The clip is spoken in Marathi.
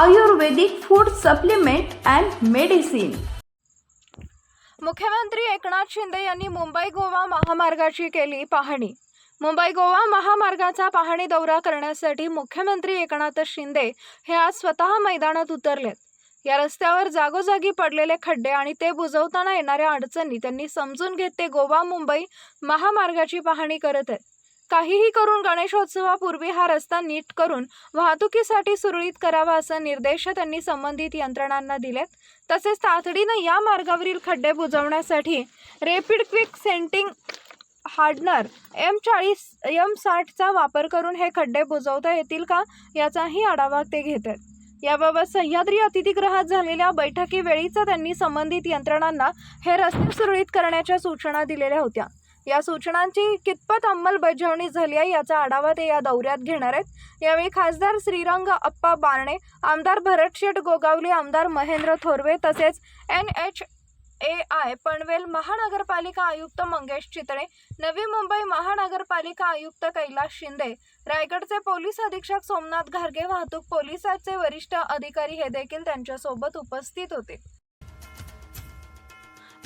Ayurvedic food supplement and medicine मुख्यमंत्री एकनाथ शिंदे यांनी मुंबई गोवा महामार्गाची केली पाहणी. मुंबई गोवा महामार्गाचा पाहणी दौरा करण्यासाठी मुख्यमंत्री एकनाथ शिंदे हे आज स्वतः मैदानात उतरलेत. या रस्त्यावर जागोजागी पडलेले खड्डे आणि ते बुजवताना येणाऱ्या अडचणी त्यांनी समजून घेत ते गोवा मुंबई महामार्गाची पाहणी करत आहेत. काहीही करून गणेशोत्सवापूर्वी हा रस्ता नीट करून वाहतुकीसाठी सुरळीत करावा असा निर्देश त्यांनी संबंधित यंत्रणांना दिलेत. तसेच तातडीनं या मार्गावरील खड्डे बुजवण्यासाठी rapid quick setting hardener M चाळीस एम साठचा वापर करून हे खड्डे बुजवता येतील का याचाही आढावा ते घेत आहेत याबाबत सह्याद्री अतिथीगृहात झालेल्या बैठकीवेळीच त्यांनी संबंधित यंत्रणांना हे रस्ते सुरळीत करण्याच्या सूचना दिलेल्या होत्या. या सूचनांची कितपत अंमलबजावणी झाली आहे याचा आढावा ते या दौऱ्यात घेणार आहेत. यावेळी खासदार श्रीरंग अप्पा बारणे आमदार भरतशेठ गोगावले आमदार महेंद्र थोरवे तसेच N H A I Panvel महानगरपालिका आयुक्त मंगेश चितळे नवी मुंबई महानगरपालिका आयुक्त कैलास शिंदे रायगडचे पोलीस अधीक्षक सोमनाथ घारगे वाहतूक पोलिसाचे वरिष्ठ अधिकारी हे देखील त्यांच्यासोबत उपस्थित होते.